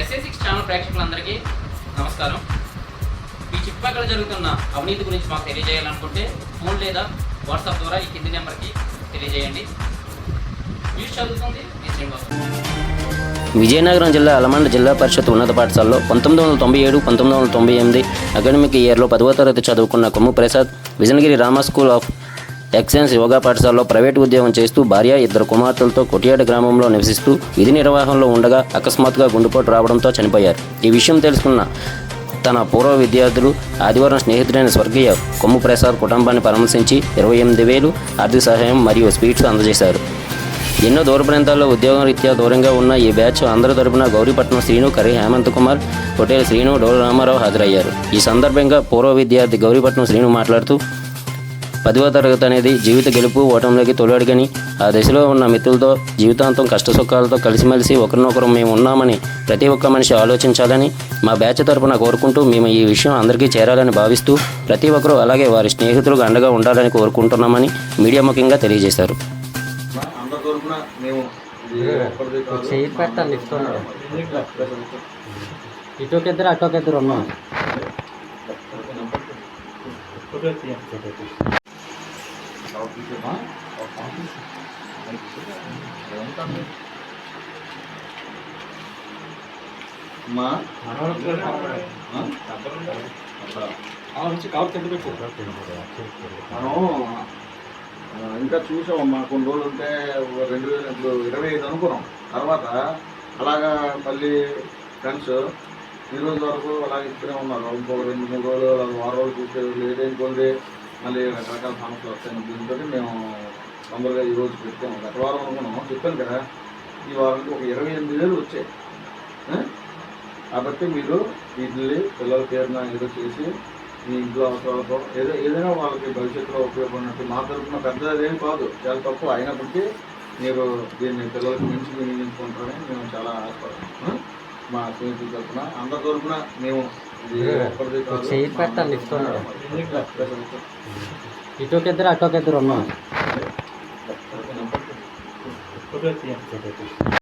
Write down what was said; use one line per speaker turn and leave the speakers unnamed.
SA six channel ప్రేక్షకులందరికీ నమస్కారం. మీ చుట్టుపక్కల జరుగుతున్న అవినీతి గురించి మాకు తెలియజేయాలనుకుంటే ఫోన్ లేదా వాట్సాప్ ద్వారా ఈ కింది నెంబర్కి తెలియజేయండి. న్యూస్ చదువుతుంది మీ శ్రీనివాస్.
విజయనగరం జిల్లా అలమండ జిల్లా పరిషత్ ఉన్నత పాఠశాలలో పంతొమ్మిది వందల తొంభై ఏడు పంతొమ్మిది వందల తొంభై ఎనిమిది అకాడమిక్ ఇయర్లో పదవ తరగతి చదువుకున్న Kommu Prasad Vijayanagiri Rama school of excellence yoga పాఠశాలలో ప్రైవేటు ఉద్యోగం చేస్తూ భార్య ఇద్దరు కుమార్తెలతో కొటియాడ గ్రామంలో నివసిస్తూ విధి నిర్వహణలో ఉండగా అకస్మాత్తుగా గుండెపోటు రావడంతో చనిపోయారు. ఈ విషయం తెలుసుకున్న తన పూర్వ విద్యార్థులు ఆదివారం స్నేహితుడైన స్వర్గీయ కొమ్ము ప్రసాద్ కుటుంబాన్ని పరామర్శించి ఇరవై ఎనిమిది వేలు ఆర్థిక సహాయం మరియు స్వీట్స్ అందజేశారు. ఎన్నో దూర ప్రాంతాల్లో ఉద్యోగం రీత్యా దూరంగా ఉన్న ఈ బ్యాచ్ అందరి తరపున గౌరీపట్నం శ్రీను కరి హేమంత్ కుమార్ హోటల్ శ్రీను డోలు రామారావు హాజరయ్యారు. ఈ సందర్భంగా పూర్వ విద్యార్థి గౌరీపట్నం శ్రీను మాట్లాడుతూ పదవ తరగతి అనేది జీవిత గెలుపు ఓటంలోకి తొలడుగని ఆ దశలో ఉన్న మిత్రులతో జీవితాంతం కష్టసుఖాలతో కలిసిమెలిసి ఒకరినొకరు మేము ఉన్నామని ప్రతి ఒక్క మనిషి ఆలోచించాలని మా బ్యాచ్ తరపున కోరుకుంటూ మేము ఈ విషయం అందరికీ చేరాలని భావిస్తూ ప్రతి ఒక్కరూ అలాగే వారి స్నేహితులకు అండగా ఉండాలని కోరుకుంటున్నామని మీడియా ముఖ్యంగా తెలియజేశారు.
అందరి
ఉన్నాం.
ఇంకా చూసామమ్మా కొన్ని రోజులు ఉంటే రెండు వేలు ఇప్పుడు ఇరవై ఐదు అనుకున్నాం. తర్వాత అలాగా మళ్ళీ ఫ్రెండ్స్ ఈ రోజు వరకు అలాగే ఇక్కడే ఉన్నారు ఇంకొక రెండు మూడు రోజులు వారం రోజులు చూస్తే లేదేం కొద్ది మళ్ళీ రకరకాల సమస్యలు వస్తాయి. దీంతో మేము తొందరగా ఈరోజు రోజు పెట్టాము గత వారం అనుకున్నాము. చెప్పాను కదా ఈ వారానికి ఒక ఇరవై ఎనిమిది వేలు వచ్చాయి. కాబట్టి మీరు వీటిని పిల్లల పేరున ఏదో చేసి మీ ఇంట్లో అవసరాలతో ఏదో ఏదైనా వాళ్ళకి భవిష్యత్తులో ఉపయోగపడినట్టు మా తరఫున పెద్దదేం కాదు. చాలా తక్కువ. అయినప్పటికీ మీరు దీన్ని పిల్లలకి మంచి వినియోగించుకుంటారని మేము చాలా ఆశపడుతున్నాం. మా స్నేహితుల తరఫున అందరి తరఫున మేము ఇది ఒక్కరిది కాదు.
చెయ్యి పెట్టండి ఇస్తున్నారు
మా-
ఇటుకి ఇద్దరు అటోకి ఇద్దరు ఉన్నాం.